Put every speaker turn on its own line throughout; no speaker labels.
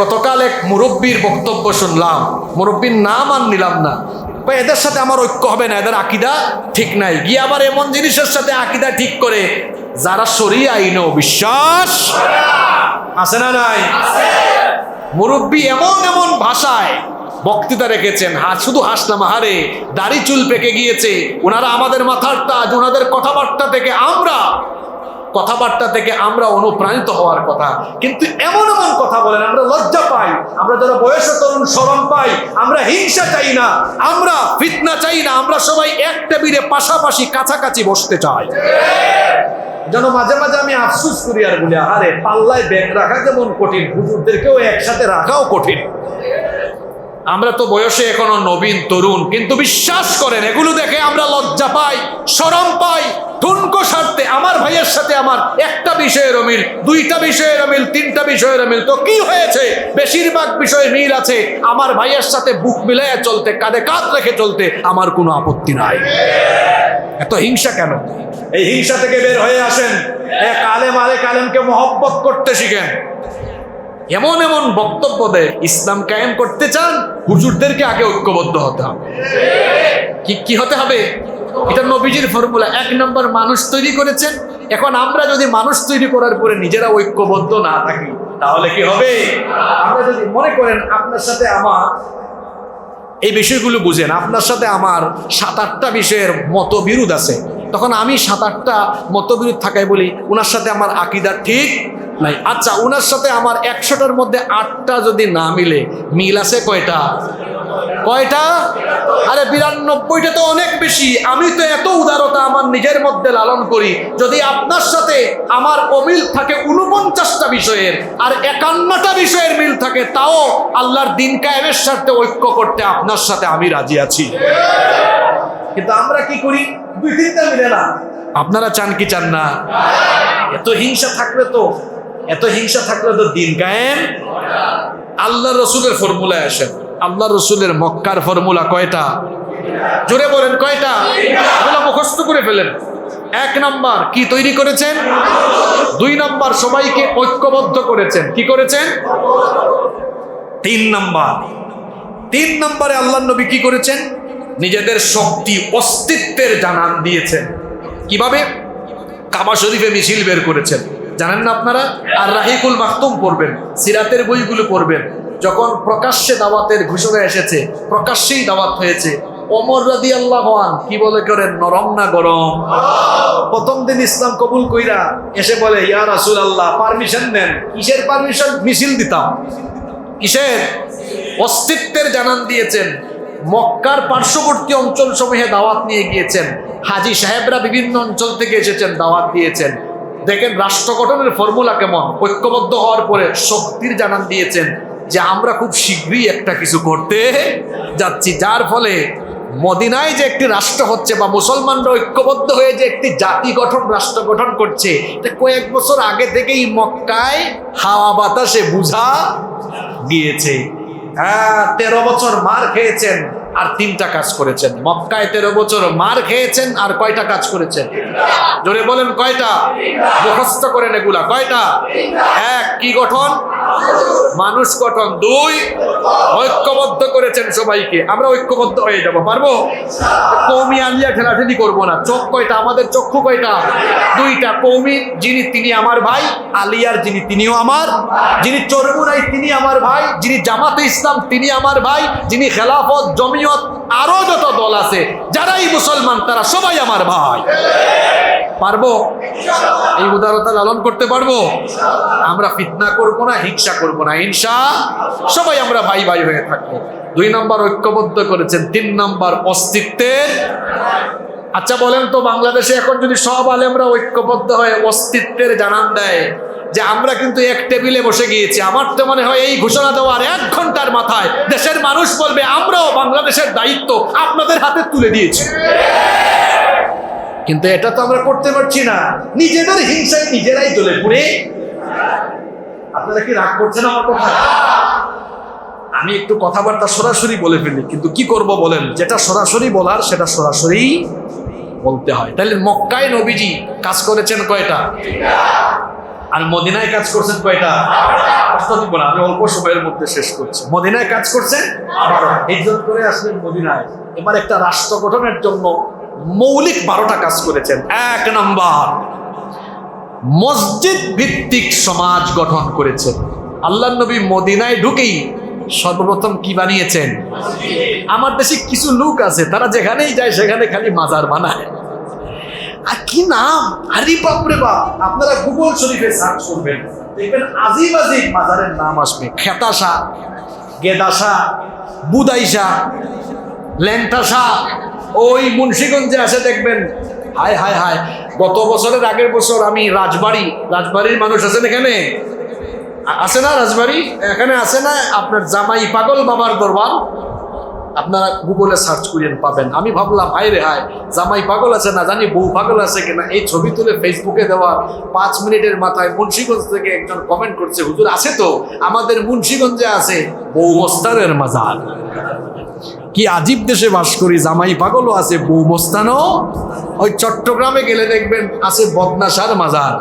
গতকাল এক মুরব্বীর বক্তব্য শুনলাম। মুরব্বীর নাম আর নিলাম না। এদের সাথে আমার ঐক্য হবে না, এদের আকিদা ঠিক নাই। গিয়ে আবার এমন জিনিসের সাথে আকিদা ঠিক করে যারা সরি আইন বিশ্বাস আছে না নাই? মুরব্বী এমন এমন ভাষায় বক্তৃতা রেখেছেন। হাত শুধু হাসলাম হারে দাড়ি চুল পেকে গিয়েছে। ওনারা আমাদের মাথার তাজ, ওনাদের কথাবার্তা থেকে আমরা কথাবার্তা থেকে আমরা অনুপ্রাণিত হওয়ার কথা। কিন্তু এমন এমন কথা বলেন, আমরা লজ্জা পাই, আমরা যারা বয়স তরুণ স্মরণ পাই, আমরা হিংসা চাই না, আমরা ফিতনা চাই না, আমরা সবাই এক টেবিলে পাশাপাশি কাছাকাছি বসতে চাই। যেন মাঝে মাঝে আমি আফসুস করি আর বলি আরে পাল্লায় ব্যাগ রাখা যেমন কঠিন, হুজুরদেরকেও একসাথে রাখাও কঠিন। আমরা তো বয়সে এখনও নবীন, তরুণ, কিন্তু বিশ্বাস করেন, এগুলো দেখে আমরা লজ্জা পাই, শরম পাই ঠুনকো সারতে। আমার ভাইয়ের সাথে আমার একটা বিষয়ের মিল দুইটা বিষয়ের মিল তিনটা বিষয়ের মিল তো কি হয়েছে? বেশিরভাগ বিষয়ে মিল আছে। আমার ভাইয়ের সাথে বুক মিলাইয়া চলতে, কাঁধে কাঁধ রেখে চলতে আমার কোনো আপত্তি নাই। এত হিংসা কেন? এই হিংসা থেকে বের হয়ে আসেন। এক আলেম আরেক আলেমকে মহব্বত করতে শিখেন। এমন এমন বক্তব্য দেয়, ইসলাম কায়েম করতে চান, হুজুরদেরকে আগে ঐক্যবদ্ধ হতে হবে। কি কি হতে হবে? এটা নবীজির ফর্মুলা। এক নম্বর মানুষ তৈরি করেছেন। এখন আমরা যদি মানুষ তৈরি করার পরে নিজেরা ঐক্যবদ্ধ না থাকি, তাহলে কি হবে? আমরা যদি মনে করেন আপনার সাথে আমার এই বিষয়গুলো বুঝেন, আপনার সাথে আমার সাত আটটা বিষয়ের মতবিরোধ আছে। তখন আমি সাত আটটা মতবিরোধ থাকায় বলি, ওনার সাথে আমার আকিদা ঠিক নাই। আচ্ছা ওনার সাথে আমার একশোটার মধ্যে আটটা যদি না মিলে মিল আছে কয়টা? কয়টা? আরে বিরানব্বইটা তো অনেক বেশি। আমি তো এত উদারতা আমার নিজের মধ্যে লালন করি যদি আপনার সাথে আমার অমিল থাকে উনপঞ্চাশটা বিষয়ের আর একান্নটা বিষয়ের মিল থাকে তাও আল্লাহর দিন কায়েমের সাথে ঐক্য করতে আপনার সাথে আমি রাজি আছি। কিন্তু আমরা কি করি? দুই তিনটা মিলে না। আপনারা চান কি চান না? এত হিংসা থাকলে তো এত হিংসা থাকলে তো দিন কায়েম। আল্লাহ রসুলের ফর্মুলায় আসেন আল্লাহ রসুলের মক্কার ফর্মুলা কয়টা? জোরে বলেন, কয়টা? এগুলো মুখস্থ করে ফেলেন। এক নাম্বার, কি তৈরি করেছেন? দুই নাম্বার, সবাইকে ঐক্যবদ্ধ করেছেন। কি করেছেন? তিন নাম্বার। তিন নম্বরে আল্লাহ নবী কি করেছেন? নিজেদের শক্তি, অস্তিত্বের জানান দিয়েছেন। কীভাবে? কাবা শরীফে মিছিল বের করেছেন। জানেন না আপনারা? আর রাহিকুল মাহতুম পড়বেন, সিরাতের বইগুলো পড়বেন। যখন প্রকাশ্যে দাওয়াতের ঘোষণা এসেছে, প্রকাশ্যেই দাওয়াত হয়েছে অমর রাদি আল্লাহ কি বলে করেন? নরম না গরম? প্রথম দিন ইসলাম কবুল কইরা এসে বলে, ইয়া রাসুল আল্লাহ পারমিশন দেন কিসের পারমিশন মিছিল দিতাম। কিসের? অস্তিত্বের জানান দিয়েছেন। মক্কার পার্শ্ববর্তী অঞ্চল সমূহে দাওয়াত নিয়ে গিয়েছেন। হাজি সাহেবরা বিভিন্ন অঞ্চল থেকে এসেছেন, দাওয়াত দিয়েছেন। দেখেন রাষ্ট্র গঠনের ফর্মুলা কেমন? ঐক্যবদ্ধ হওয়ার পরে শক্তির জানান দিয়েছেন যে আমরা খুব শীঘ্রই একটা কিছু করতে যাচ্ছি। যার ফলে মদিনায় যে একটি রাষ্ট্র হচ্ছে বা মুসলমানরা ঐক্যবদ্ধ হয়ে যে একটি জাতি গঠন, রাষ্ট্র গঠন করছে কয়েক বছর আগে থেকেই মক্কায় হাওয়া বাতাসে বুঝা গিয়েছে। হ্যাঁ তেরো বছর মার খেয়েছেন। আর তিনটা কাজ করেছেন। মক্কায় তেরো বছর মার খেয়েছেন আর কয়টা কাজ করেছেন? জোরে বলেন কয়টা? মুখস্থ করেন এগুলা কয়টা? এক, কি গঠন? মানুষ গঠন। দুই, ঐক্যবদ্ধ করেছেন সবাইকে। আমরা ঐক্যবদ্ধ হয়ে যাব, পারব? কৌমি আলিয়া ঠেলাঠেলি করব না। চোখ কয়টা? আমাদের চক্ষু কয়টা? দুইটা। কৌমি, যিনি তিনি আমার ভাই, আলিয়ার যিনি তিনিও আমার। যিনি চরমুনাই, তিনি আমার ভাই। যিনি জামাতে ইসলাম, তিনি আমার ভাই। যিনি খেলাফত জমিয়ত আরও যত দল আছে, যারাই মুসলমান, তারা সবাই আমার ভাই। পারব? এই উদারতা লালন করতে পারব? আমরা ফিতনা করব না, হিংসা করব না। হিংসা সবাই আমরা ভাই ভাই হয়ে থাকব। দুই নম্বর ঐক্যবদ্ধ করেছেন, তিন নম্বর অস্তিত্বের। আচ্ছা বলেন তো, বাংলাদেশে এখন যদি সব আলেমরা ঐক্যবদ্ধ হয়ে অস্তিত্বের জানান দেয় যে আমরা কিন্তু এক টেবিলে বসে গিয়েছি। আমার তো মনে হয় এই ঘোষণা দেওয়ার এক ঘণ্টার মাথায় দেশের মানুষ বলবে, আমরাও বাংলাদেশের দায়িত্ব আপনাদের হাতে তুলে দিয়েছি। কিন্তু এটা তো আমরা করতে পারছি না। নিজেদের হিংসায় নিজেরাই জ্বলে পুড়ে। আপনারা কি রাগ করছেন আমার কথা? আমি একটু কথাবার্তা সরাসরি বলে ফেলি, কিন্তু কি করব বলেন? যেটা সরাসরি বলার, সেটা সরাসরি বলতে হয়। তাহলে মক্কায় নবীজি কাজ করেছেন কয়টা? আর মদিনায় কাজ করছেন কয়টা? প্রশ্ন দিব না, আমি অল্প সময়ের মধ্যে শেষ করছি। মদিনায় কাজ করছেন? হিজরত করে আসলেন মদিনায়। এবার একটা রাষ্ট্র গঠনের জন্য মৌলিক বারোটা কাজ করেছেন। এক নাম্বার, মসজিদ ভিত্তিক সমাজ গঠন করেছেন। আল্লাহ নবী মদিনায় ঢুকেই সর্বপ্রথম কি বানিয়েছেন? আমার দেশে কিছু লোক আছে, তারা যেখানেই যায় সেখানে খালি মাজার বানায়। আর কি নাম? আরে বাপরে বাপ, আপনারা গুগল শরীফে সার্চ করবেন। দেখবেন আজিব আজিব মাজারের নাম আসবে। খেতাশা গেদাসা বুদাইশা ল্যাংটাসা ওই মুন্সিগঞ্জে আসে দেখবেন, হায় হায় হায়, গত বছরের আগের বছর আমি রাজবাড়ি, রাজবাড়ির মানুষ আছেন এখানে? আছে না রাজবাড়ি? এখানে আছে না আপনার জামাই পাগল বাবার দরবার? আপনারা গুগলে সার্চ করিয়েন পাবেন। আমি ভাবলাম হাই রে হায়, জামাই পাগল আছে না? জানি বউ পাগল আছে কিনা? এই ছবি তুলে ফেসবুকে দেওয়া পাঁচ মিনিটের মাথায় মুন্সিগঞ্জ থেকে একজন কমেন্ট করছে, হুজুর আছে তো? আমাদের মুন্সিগঞ্জে আছে বউ মস্তানের মাজার। কি আজীব দেশে বাস করি, জামাই পাগলও আছে বউ মস্তানও ওই চট্টগ্রামে গেলে দেখবেন আছে বদনাশার মাজার,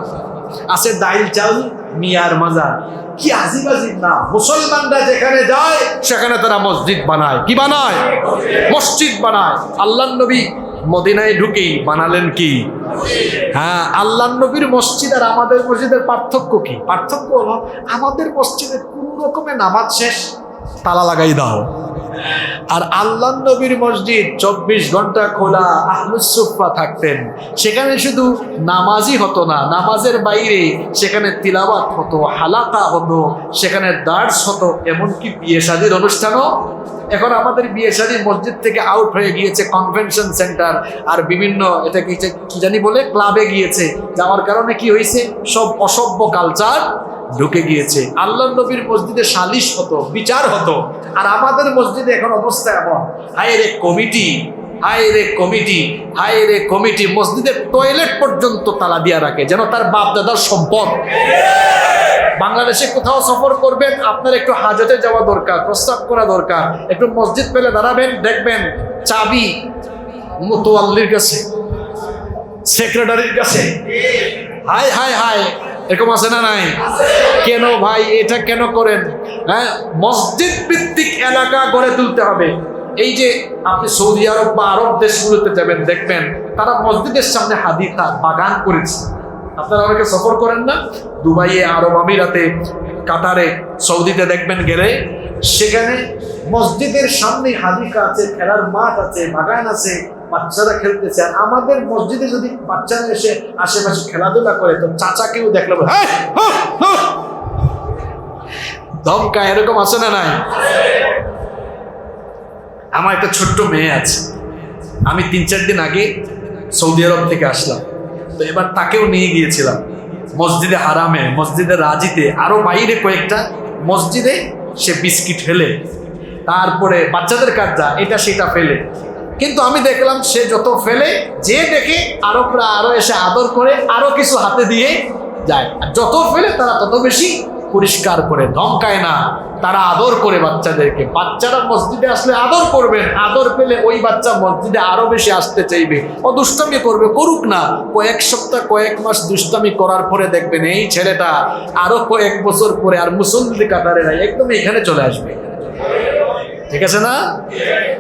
আছে দাইল চাল মিয়ার মাজার। কি আজিব আজিব না? মুসলমানরা যেখানে যায়, সেখানে তারা মসজিদ বানায়। কি বানায়? মসজিদ বানায়। আল্লাহ নবী মদিনায় ঢুকেই বানালেন কি? হ্যাঁ আল্লাহ নবীর মসজিদ আর আমাদের মসজিদের পার্থক্য কি? পার্থক্য হলো, আমাদের মসজিদে কোন রকমের নামাজ শেষ, তালা লাগাই দাও। আর আল্লাহ নবীর মসজিদ চব্বিশ ঘণ্টা খোলা আহলুসুফা থাকতেন। সেখানে শুধু নামাজই হতো না, নামাজের বাইরে সেখানে তিলাবাত হতো, হালাকা হতো, সেখানে দার্স হতো, এমনকি বিয়ে শাদির অনুষ্ঠানও এখন আমাদের বিয়ে শাদী মসজিদ থেকে আউট হয়ে গিয়েছে কনভেনশন সেন্টার আর বিভিন্ন এটা কি জানি বলে ক্লাবে গিয়েছে। যাওয়ার কারণে কি হয়েছে? সব অসভ্য কালচার ঢুকে গিয়েছে। আল্লাহ নবীর মসজিদে সালিশ হতো, বিচার হতো। আর আমাদের মসজিদে এখন অবস্থা এমন। হায় রে কমিটি, হায় রে কমিটি, হায় রে কমিটি মসজিদের টয়লেট পর্যন্ত তালা দিয়া রাখে, যেন তার বাপ দাদার সম্পদ। বাংলাদেশে কোথাও সফর করবেন, আপনার একটু হাজতে যাওয়া দরকার, প্রস্তাব করা দরকার। একটু মসজিদ পেলে দাঁড়াবেন, দেখবেন চাবি মুতোয়াল্লির কাছে। সেক্রেটারির কাছে। হাই হাই হাই, এরকম আছে না নাই? কেন ভাই, এটা কেন করেন? হ্যাঁ মসজিদ ভিত্তিক এলাকা গড়ে তুলতে হবে। এই যে আপনি সৌদি আরব বা আরব দেশগুলোতে যাবেন, দেখবেন তারা মসজিদের সামনে হাদিকা বাগান করেছে। আপনারা অনেকে সফর করেন না? দুবাইয়ে, আরব আমিরাতে, কাতারে, সৌদিতে দেখবেন গেলে, সেখানে মসজিদের সামনে হাদিকা আছে, খেলার মাঠ আছে, বাগান আছে বাচ্চারা খেলতেছে আর আমাদের মসজিদে যদি বাচ্চারা এসে আশেপাশে খেলাধুলা করে, তো চাচাকেও দেখল। ধমকা এরকম আছে না নাই? আমার একটা ছোট্ট মেয়ে আছে। আমি তিন চার দিন আগে সৌদি আরব থেকে আসলাম। তো এবার তাকেও নিয়ে গিয়েছিলাম। মসজিদে হারামে, মসজিদে রাজিতে, আরও বাইরে কয়েকটা মসজিদে সে বিস্কিট ফেলে। তারপরে বাচ্চাদের কাজ যা এটা সেটা ফেলে। কিন্তু আমি দেখলাম সে যত ফেলে, যে দেখে আরবরা আরও এসে আদর করে, আরও কিছু হাতে দিয়ে যায়। আর যত ফেলে তারা তত বেশি পরিষ্কার করে ধমকায় না। তারা আদর করে বাচ্চাদেরকে। বাচ্চারা মসজিদে আসলে আদর করবেন। আদর পেলে ওই বাচ্চা মসজিদে আরও বেশি আসতে চাইবে। ও দুষ্টামি করবে, করুক না। কয়েক সপ্তাহ, কয়েক মাস দুষ্টামি করার পরে দেখবেন এই ছেলেটা আরও কয়েক বছর পরে আর মুসল্লি কাতারে নাই, একদম এখানে চলে আসবে। ঠিক আছে না?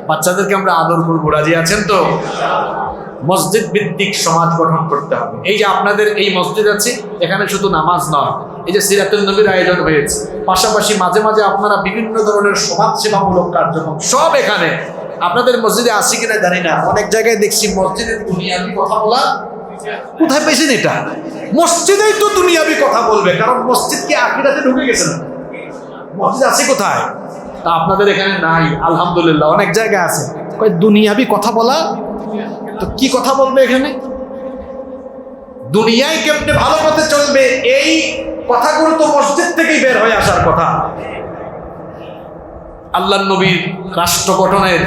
বাচ্চাদেরকে আমরা আদর করব। রাজি আছেন তো? মসজিদ ভিত্তিক সমাজ গঠন করতে হবে। এই যে আপনাদের এই মসজিদ আছে, এখানে শুধু নামাজ নয়, এই যে সিরাতুল নবীর আয়োজন হয়েছে। পাশাপাশি মাঝে মাঝে আপনারা বিভিন্ন ধরনের সমাজ সেবামূলক কার্যক্রম, সব এখানে। আপনাদের মসজিদে আসি কিনা জানি না। অনেক জায়গায় দেখছি মসজিদে দুনিয়াবি কথা বলা, কোথায় পেয়েছেন এটা? মসজিদেই তো দুনিয়াবি কথা বলবে, কারণ মসজিদ কি আকিরাতে ঢুকে গেছে না? মসজিদ আছে কোথায়? তা আপনাদের এখানে নাই, আলহামদুলিল্লাহ, অনেক জায়গায় আছে। দুনিয়াবি কথা বলা? তো কি কথা বলবে এখানে? দুনিয়ায় কেমনে ভালো পথে চলবে, এই কথাগুলো তো মসজিদ থেকেই বের হয়ে আসার কথা। আল্লাহ নবীর রাষ্ট্র গঠনের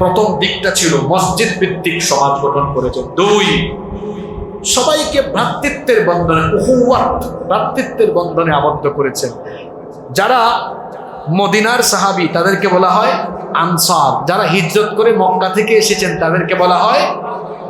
প্রথম দিকটা ছিল মসজিদ ভিত্তিক সমাজ গঠন করেছেন দুই, সবাইকে ভ্রাতৃত্বের বন্ধনে ভ্রাতৃত্বের বন্ধনে আবদ্ধ করেছেন যারা মদিনার সাহাবি তাদেরকে বলা হয় আনসার। যারা হিজরত করে মক্কা থেকে এসেছেন তাদেরকে বলা হয়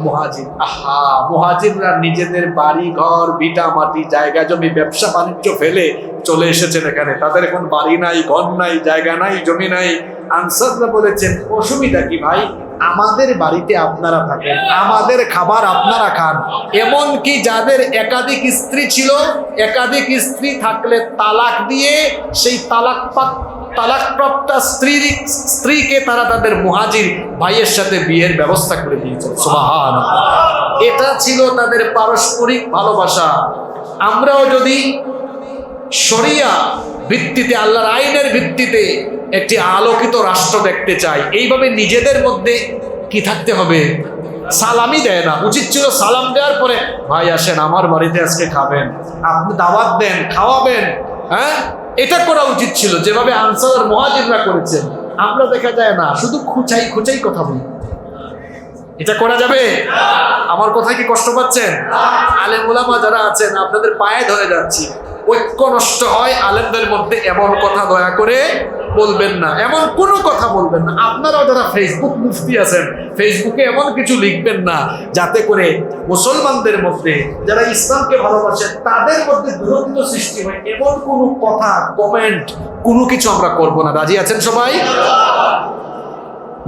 মহাজির। আহা, মহাজিররা নিজেদের বাড়ি, ঘর, ভিটা, মাটি, জায়গা, জমি, ব্যবসা, বাণিজ্য ফেলে চলে এসেছেন এখানে। তাদের এখন বাড়ি নাই, ঘর নাই, জায়গা নাই, জমি নাই। আনসাররা বলেছেন, অসুবিধা কি ভাই? আমাদের বাড়িতে আপনারা থাকেন, আমাদের খাবার আপনারা খান। এমন কি যাদের একাধিক স্ত্রী ছিল, একাধিক স্ত্রী থাকলে তালাক দিয়ে সেই তালাক তালাকপ্রাপ্ত স্ত্রী, স্ত্রীকে তারা তাদের মুহাজির ভাইয়ের সাথে বিয়ের ব্যবস্থা করে দিয়েছে। সুবহান এটা ছিল তাদের পারস্পরিক ভালোবাসা। আমরাও যদি শরিয়া ভিত্তিতে, আল্লাহর আইনের ভিত্তিতে একটি আলোকিত রাষ্ট্র দেখতে চাই। এইভাবে নিজেদের মধ্যে কি থাকতে হবে? সালামি দেয় না। উচিত ছিল সালাম দেওয়ার পরে, ভাই, আসেন, আমার বাড়িতে আজকে খাবেন। আপনি দাওয়াত দেন, খাওয়াবেন। হ্যাঁ? এটা করা উচিত ছিল। যেভাবে আনসার মহাজিররা করেছেন। আমরা দেখা যায় না। শুধু খুচাই খুচাই কথা বলি। এটা করা যাবে? আমার কথায় কি কষ্ট পাচ্ছেন? আলেম ওলামা যারা আছেন, আপনাদের পায়ে ধরে যাচ্ছি। ঐক্য নষ্ট হয়, আলেমদের মধ্যে এমন কথা দয়া করে বলবেন না। এমন কোনো কথা বলবেন না। আপনারাও যারা ফেসবুক মুফতি আছেন ফেসবুকে এমন কিছু লিখবেন না, যাতে করে মুসলমানদের মধ্যে যারা ইসলামকে ভালোবাসে, তাদের মধ্যে দূরত্ব সৃষ্টি হয়। এমন কোনো কথা কমেন্ট কোনো কিছু আমরা করব না। রাজি আছেন সবাই?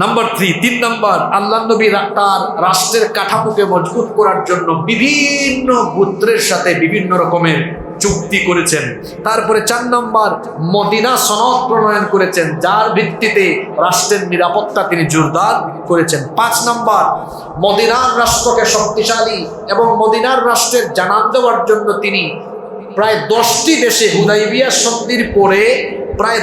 নাম্বার থ্রি তিন নাম্বার, আল্লাহ নবী তার রাষ্ট্রের কাঠামোকে মজবুত করার জন্য বিভিন্ন গোত্রের সাথে বিভিন্ন রকমের চুক্তি করেছেন। তারপরে চার নম্বর মদিনা সনদ প্রণয়ন করেছেন, যার ভিত্তিতে রাষ্ট্রের নিরাপত্তা তিনি জোরদার করেছেন। পাঁচ নম্বর, মদিনার রাষ্ট্রকে শক্তিশালী এবং মদিনার রাষ্ট্রের জানান দেওয়ার জন্য তিনি প্রায় দশটি দেশে হুদাইবিয়া সন্ধির পরে প্রায়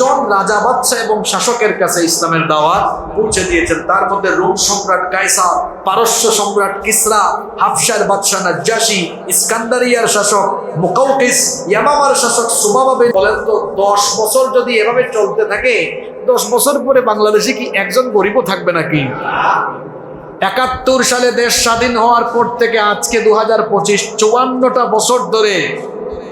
জন রাজা, বাদশা এবং শাসকের কাছে ইসলামের দাওয়াত পৌঁছে দিয়েছেন। তার মধ্যে রোম সম্রাট কায়সা পারস্য সম্রাট কিসরা, হাফসার বাদশাহ নাজ্জাসী, ইস্কান্দারিয়ার শাসক মুকাউকিস, ইয়ামামার শাসক সুবাবাবে বলেন তো, দশ বছর যদি এভাবে চলতে থাকে, দশ বছর পরে বাংলাদেশে কি একজন গরিবও থাকবে নাকি? একাত্তর সালে দেশ স্বাধীন হওয়ার পর থেকে আজকে দু হাজার পঁচিশ, চুয়ান্নটা বছর ধরে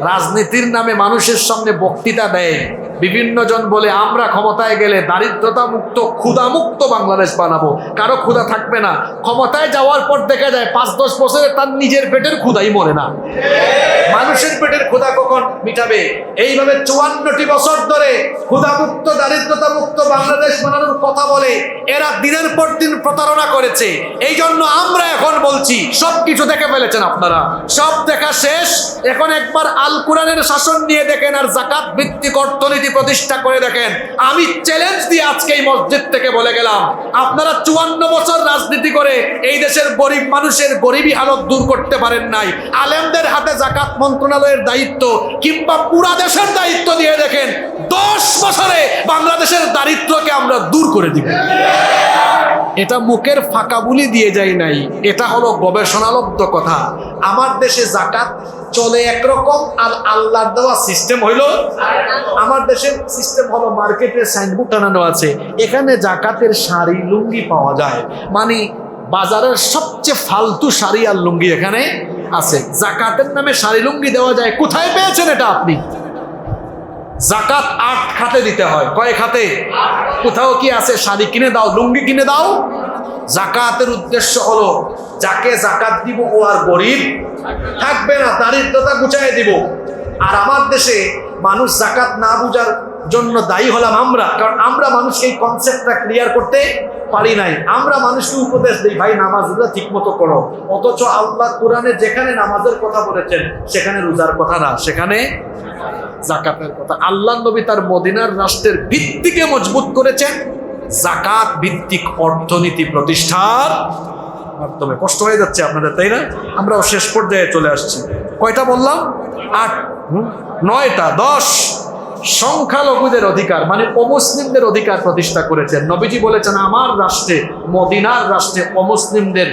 রাজনীতির নামে মানুষের সামনে বক্তৃতা দেয়। বিভিন্ন জন বলে, আমরা ক্ষমতায় গেলে দারিদ্রতা মুক্ত ক্ষুধা মুক্ত বাংলাদেশ বানাবো। কারও ক্ষুধা থাকবে না। ক্ষমতায় যাওয়ার পর দেখা যায় পাঁচ, দশ বছরে তার নিজের পেটের ক্ষুধাই মরে না। মানুষের পেটের ক্ষুধা কখন মিটাবে? এইভাবে চুয়ান্নটি বছর ধরে ক্ষুধা মুক্ত দারিদ্রতা মুক্ত বাংলাদেশ বানানোর কথা বলে, এরা দিনের পর দিন প্রতারণা করেছে। এই জন্য আমরা এখন বলছি সব কিছু দেখে ফেলেছেন আপনারা। সব দেখা শেষ। এখন একবার আল কোরআনের শাসন নিয়ে দেখেন আর জাকাত ভিত্তিক অর্থনীতি প্রতিষ্ঠা করে দেখেন, আমি চ্যালেঞ্জ দিয়ে আজকে এই মসজিদ থেকে বলে গেলাম, আপনারা চুয়ান্ন বছর রাজনীতি করে এই দেশের গরিব মানুষের গরিবী হালত দূর করতে পারেন নাই। আলেমদের হাতে জাকাত মন্ত্রণালয়ের দায়িত্ব কিংবা পুরা দেশের দায়িত্ব দিয়ে দেখেন, দশ বছরে বাংলাদেশের দারিদ্রকে আমরা দূর করে দিব। এটা মুখের ফাঁকা বুলি দিয়ে যায় নাই। এটা হলো গবেষণালব্ধ কথা। আমার দেশে জাকাত চলে একরকম আর আল্লাহ দেওয়া সিস্টেম হইল আমার দেশের সিস্টেম হলো মার্কেটে সাইনবোর্ড টানানো আছে। এখানে জাকাতের শাড়ি, লুঙ্গি পাওয়া যায়। মানে বাজারের সবচেয়ে ফালতু শাড়ি আর লুঙ্গি এখানে আছে। জাকাতের নামে শাড়ি, লুঙ্গি দেওয়া যায়। কোথায় পেয়েছেন এটা আপনি? জাকাত আট খাতে দিতে হয়। কয় খাতে? কোথাও কি আছে? শাড়ি কিনে দাও, লুঙ্গি কিনে দাও। জাকাতের উদ্দেশ্য হলো, যাকে জাকাত দিব ও আর গরিব থাকবে না, দারিদ্রতা গুছাই দিব। আর আমার দেশে মানুষ জাকাত না বুঝার জন্য দায়ী হলাম আমরা, কারণ আমরা মানুষকে এই কনসেপ্টটা ক্লিয়ার করতে পারি নাই। আমরা মানুষকে উপদেশ দিই, ভাই, নামাজগুলো ঠিক মতো করো। অথচ আল্লাহ কোরআনে যেখানে নামাজের কথা বলেছেন, সেখানে রোজার কথা না, সেখানে জাকাতের কথা। আল্লাহ নবী তার মদিনার রাষ্ট্রের ভিত্তিকে মজবুত করেছেন। জাকাত ভিত্তিক অর্থনীতি প্রতিষ্ঠার মাধ্যমে। কষ্ট হয়ে যাচ্ছে আপনাদের, তাই না? আমরাও শেষ পর্যায়ে চলে আসছি। কয়টা বললাম? আট। নয়টা, দশ। সংখ্যালঘুদের অধিকার মানে অমুসলিমদের অধিকার প্রতিষ্ঠা করেছেন। নবীজি বলেছেন, আমার রাষ্ট্রে, মদিনার রাষ্ট্রে অমুসলিমদের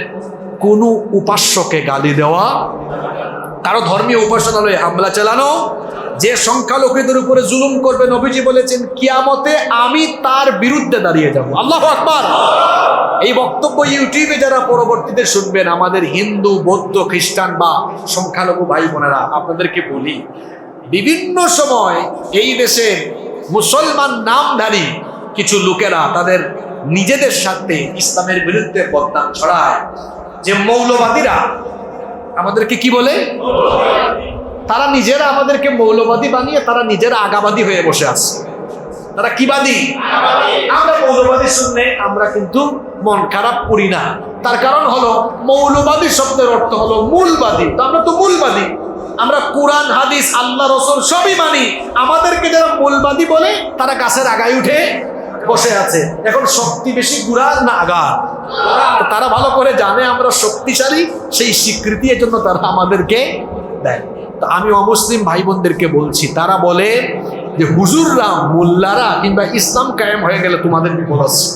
কোনো উপাস্যকে গালি দেওয়া, কারও ধর্মীয় উপাসনালয়ে হামলা চালানো যে সংখ্যালঘুদের উপরে জুলুম করবে নবীজি বলেছেন, কিয়ামতে আমি তার বিরুদ্ধে দাঁড়িয়ে যাব। আল্লাহ আকবার। এই বক্তব্য ইউটিউবে যারা পরবর্তীতে শুনবেন, আমাদের হিন্দু, বৌদ্ধ, খ্রিস্টান বা সংখ্যালঘু ভাই বোনেরা, আপনাদেরকে বলি, বিভিন্ন সময় এই দেশে মুসলমান নামধারী কিছু লোকেরা তাদের নিজেদের সাথে ইসলামের বিরুদ্ধে বদনাম ছড়ায়। যে মৌলবাদীরা, আমাদেরকে কি বলে? তারা নিজেরা আমাদেরকে মৌলবাদী বানিয়ে তারা নিজেরা আগাবাদী হয়ে বসে আছে। তারা কি বাদী? আমরা মৌলবাদী শুনলে আমরা কিন্তু মন খারাপ করি না। তার কারণ হলো, মৌলবাদী শব্দের অর্থ হলো মূলবাদী। তো আমরা তো মূলবাদী। আমরা কোরআন, হাদিস, আল্লাহ, রসুল সবই মানি। আমাদেরকে যারা মূলবাদী বলে, তারা গাছের আগায় উঠে বসে আছে। এখন শক্তি বেশি গুড়া না আগা? তারা ভালো করে জানে, আমরা শক্তিশালী, সেই স্বীকৃতি এর জন্য তারা আমাদেরকে দেয়। তো আমি অমুসলিম ভাই বোনদেরকে বলছি, তারা বলে যে হুজুররা, মোল্লারা কিংবা ইসলাম কায়েম হয়ে গেলে তোমাদের বিপদ আছে।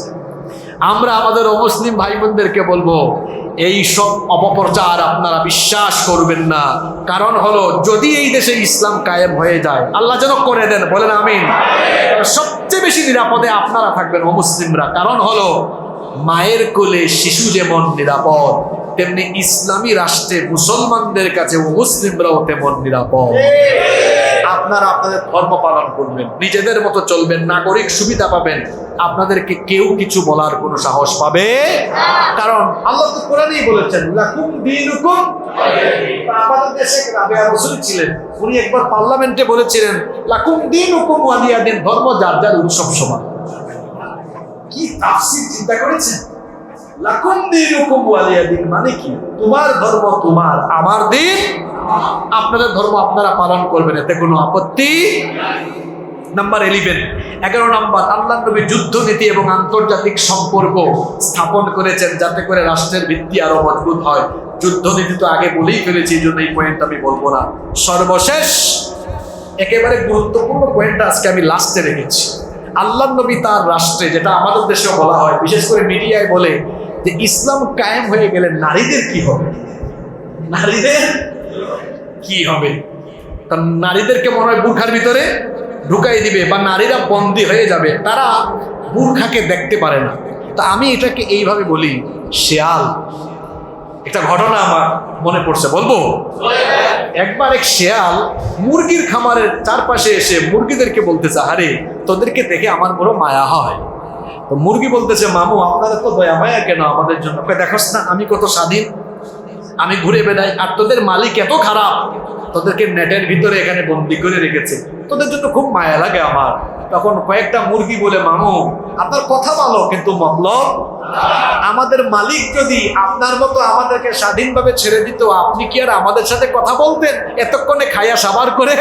আমরা আমাদের অমুসলিম ভাই বোনদেরকে বলব, এই সব অপপ্রচার আপনারা বিশ্বাস করবেন না। কারণ হলো, যদি এই দেশে ইসলাম কায়েম হয়ে যায়, আল্লাহ যেন করে দেন, বলেন আমিন। সবচেয়ে বেশি নিরাপদে আপনারা থাকবেন অমুসলিমরা। কারণ হলো, মায়ের কোলে শিশু যেমন নিরাপদ তেমনি ইসলামী রাষ্ট্রে মুসলমানদের কাছে মুসলিমরাও তেমন নিরাপদ। আপনারা আপনাদের ধর্ম পালন করবেন, নিজেদের মতো চলবেন, নাগরিক সুবিধা পাবেন। আপনাদেরকে কেউ কিছু বলার কোনো সাহস পাবে? কারণ আল্লাহ তো কোরআনই বলেছেন আমাদের দেশে রাসূল ছিলেন, উনি একবার পার্লামেন্টে বলেছিলেন, লাকুম দীনুকুম ওয়ালিয়া দিন ধর্ম যার যার উৎসব সমান। কি তাফসীর চিন্তা করেছেন? মানে কি? তোমার ধর্ম তোমার, আমার দিন ধর্ম আপনারা পালন করবেন, এতে কোনো আপত্তি নাম্বার এগারো নবী যুদ্ধনীতি এবং আন্তর্জাতিক সম্পর্ক স্থাপন করেছেন যাতে করে রাষ্ট্রের ভিত্তি আরও মজবুত হয়। যুদ্ধনীতি তো আগে বলেই ফেলেছি, এই জন্য এই পয়েন্ট আমি বলব না। সর্বশেষ, একেবারে গুরুত্বপূর্ণ পয়েন্টটা আজকে আমি লাস্টে রেখেছি। আল্লাহ নবী তার রাষ্ট্রে, যেটা আমাদের দেশে বলা হয়, বিশেষ করে মিডিয়ায় বলে যে ইসলাম কায়েম হয়ে গেলে নারীদের কি হবে? নারীদের কি হবে? তা নারীদেরকে মনে হয় বুর্খার ভিতরে ঢুকাই দিবে বা নারীরা বন্দী হয়ে যাবে, তারা বুর্খাকে দেখতে পারে না। তা আমি এটাকে এইভাবে বলি, শেয়াল। একটা ঘটনা আমার মনে পড়ছে, বলব? একবার এক শেয়াল মুরগির খামারের চারপাশে এসে মুরগিদেরকে বলতেছে, আরে, তোদেরকে দেখে আমার বড় মায়া হয়। তো মুরগি বলতেছে, মামু, আপনারা তো দয়া মায়া কেন আমাদের জন্য? দেখোস না, আমি কত স্বাধীন। আমি ঘুরে বেড়াই, আর তোদের মালিক এত খারাপ। তোদেরকে নেটের ভিতরে এখানে বন্দি করে রেখেছে। তোদের জন্য খুব মায়া লাগে আমার। তখন কয়েকটা মুরগি বলে, মামু, আপনার কথা ভালো, কিন্তু মতলব, আমাদের মালিক যদি আপনার মতো আমাদেরকে স্বাধীনভাবে ছেড়ে দিত, আপনি কি আর আমাদের সাথে কথা বলতেন? এতক্ষণে খাইয়া সাবার করে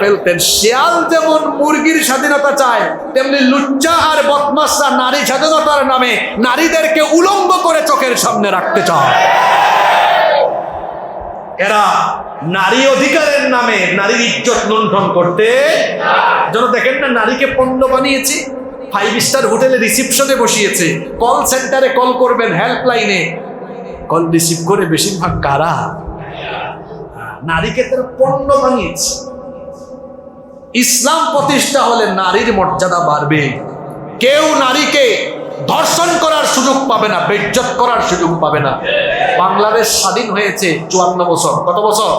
ফেলতেন। শিয়াল যেমন মুরগির স্বাধীনতা চায়, তেমনি লুচ্চা আর বদমাসরা নারী স্বাধীনতার নামে নারীদেরকে উলম্ব করে চোখের সামনে রাখতে চায়। এরা নারী অধিকারের নামে নারীর ইজ্জত লুণ্ঠন করতে যেন দেখেন না, নারীকে পণ্য বানিয়েছে ফাইভ স্টার হোটেলে রিসিপশনে বসিয়েছে, কল সেন্টারে কল করবেন হেল্পলাইনে। কল রিসিভ করে বেশিরভাগ কারা? নারীকে তারা পণ্য বানিয়েছে। ইসলাম প্রতিষ্ঠা হলে নারীর মর্যাদা বাড়বে। কেউ নারীকে ধর্ষণ করার সুযোগ পাবে না বেজ্জত করার সুযোগ পাবে না। বাংলাদেশ স্বাধীন হয়েছে চুয়ান্ন বছর। কত বছর?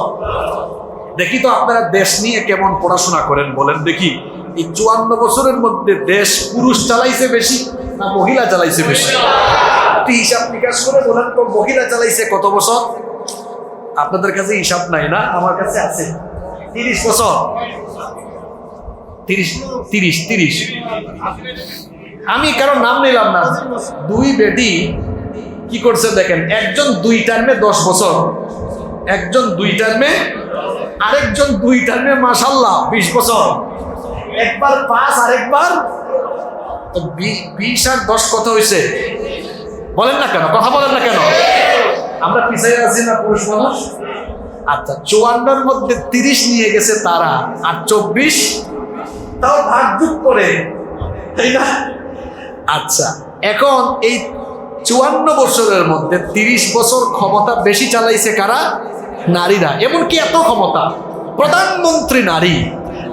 দেখি তো আপনারা দেশ নিয়ে কেমন পড়াশোনা করেন, বলেন দেখি। এই চুয়ান্ন বছরের মধ্যে দেশ পুরুষ চালাইছে বেশি না মহিলা চালাইছে বেশি? হিসাব নিকাশ করে বলেন তো, মহিলা চালাইছে কত বছর? আপনাদের কাছে হিসাব নাই না, আমার কাছে আছে। তিরিশ বছর। তিরিশ তিরিশ তিরিশ। আমি কারও নাম নিলাম না। দুই বেটি কি করছে দেখেন, একজন দুই টার্মে দশ বছর, একজন দুই টার্মে আরেকজন দুই টার্মে মাসাল্লাহ বিশ বছর। একবার পাঁচ, আরেকবার তো বিশ আর দশ কত হয়েছে? বলেন না কেন, কথা বলেন না কেন। আমরা পিছিয়ে আছি না পুরুষ মানুষ? আচ্ছা চুয়ান্নর মধ্যে তিরিশ নিয়ে গেছে তারা, আর চব্বিশ তাও ভাগযুগ করে, তাই না? আচ্ছা এখন এই চুয়ান্ন বছরের মধ্যে তিরিশ বছর ক্ষমতা বেশি চালাইছে কারা? নারীরা। এমনকি এত ক্ষমতা। প্রধানমন্ত্রী নারী,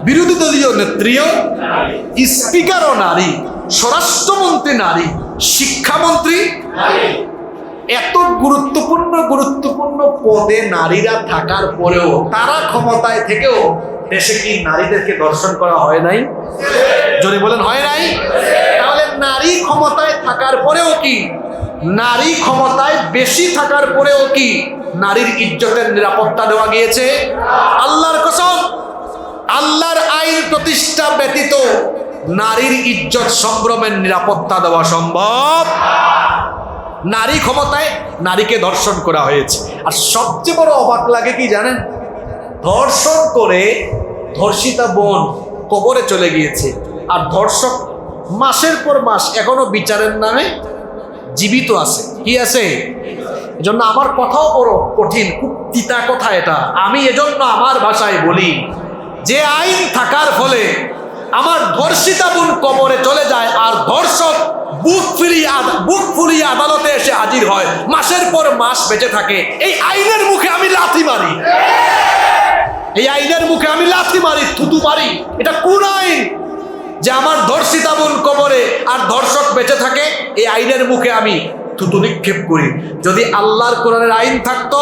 বিরোধী দলীয় নেত্রীও, স্পিকারও নারী, স্বরাষ্ট্রমন্ত্রী নারী, শিক্ষামন্ত্রী এত গুরুত্বপূর্ণ গুরুত্বপূর্ণ পদে নারীরা থাকার পরেও তারা ক্ষমতায় থেকেও দেশে কি নারীদেরকে দর্শন করা হয় নাই? যদি বলেন হয় নাই, তাহলে নারী ক্ষমতায় থাকার পরেও কি? নারী ক্ষমতায় বেশি থাকার পরেও কি নারীর ইজ্জতের নিরাপত্তা দেওয়া গিয়েছে? আল্লাহর কসম, আল্লাহর আইন প্রতিষ্ঠা ব্যতীত নারীর ইজ্জত সম্ভ্রমের নিরাপত্তা দেওয়া সম্ভব। নারী ক্ষমতায় নারীকে দর্শন করা হয়েছে। আর সবচেয়ে বড় অবাক লাগে কি জানেন? ধর্ষণ করে ধর্ষিতা বোন কবরে চলে গিয়েছে। আর ধর্ষক মাসের পর মাস এখনও বিচারের নামে জীবিত আছে। কি আছে? এজন্য আমার কথাও বড় কঠিন, খুব তিতা কথা এটা। আমি এজন্য আমার ভাষায় বলি, যে আইন থাকার ফলে আমার ধর্ষিতা বোন কবরে চলে যায় আর ধর্ষক বুক ফিরিয়ে বুক ফুলিয়ে আদালতে এসে হাজির হয়। মাসের পর মাস বেঁচে থাকে। এই আইনের মুখে আমি লাথি মারি। এই আইনের মুখে আমি লাথি মারি, থুতু মারি। এটা কোন আইন? যে আমার ধর্ষিতা বোন কবরে আর ধর্ষক বেঁচে থাকে, এই আইনের মুখে আমি থুতু নিক্ষেপ করি। যদি আল্লাহর কোরআনের আইন থাকতো,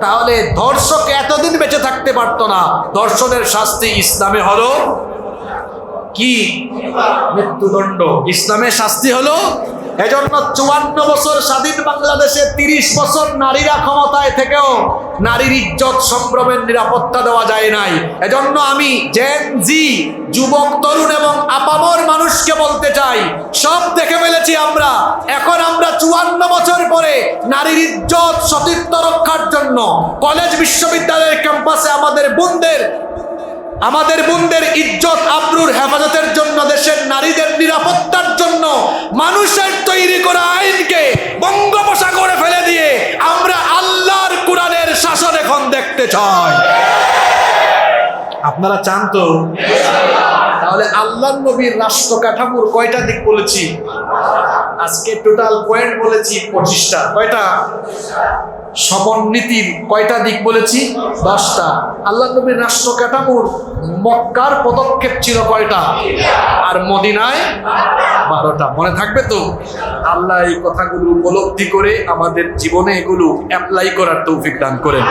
তাহলে ধর্ষক এতদিন বেঁচে থাকতে পারতো না। ধর্ষণের শাস্তি ইসলামে হলো কি? মৃত্যুদণ্ড। ইসলামের শাস্তি হলো এজন্য চুয়ান্ন বছর স্বাধীন বাংলাদেশে তিরিশ বছর নারীরা ক্ষমতায় থেকেও নারীর ইজ্জত সম্ভ্রমের নিরাপত্তা দেওয়া যায় নাই। এজন্য আমি জেন জি যুবক, তরুণ এবং আপামর মানুষকে বলতে চাই, সব দেখে ফেলেছি আমরা, এখন আমরা চুয়ান্ন বছর পরে নারীর ইজ্জত সতীর্থ রক্ষার জন্য কলেজ বিশ্ববিদ্যালয়ের ক্যাম্পাসে আমাদের বোনদের আমাদের বোনদের ইজ্জত, আবরুর হেফাজতের জন্য, দেশের নারীদের নিরাপত্তার জন্য, মানুষের তৈরি করা আইনকে বঙ্গোপসাগরে ফেলে দিয়ে আমরা আল্লাহর কোরআনের শাসন এখন দেখতে চাই। আপনারা চান তো? তাহলে আল্লাহ নবীর রাষ্ট্র কাঠামোর কয়টা দিক বলেছি? আজকে টোটাল পয়েন্ট বলেছি পঁচিশটা। কয়টা? সমন্বিতির কয়টা দিক বলেছি? দশটা। আল্লাহ নবীর রাষ্ট্র কাঠামোর মক্কার পদক্ষেপ ছিল কয়টা? আর মদিনায় বারোটা। মনে থাকবে তো? আল্লাহ এই কথাগুলো উপলব্ধি করে আমাদের জীবনে এগুলো অ্যাপ্লাই করার তৌফিক দান করেন।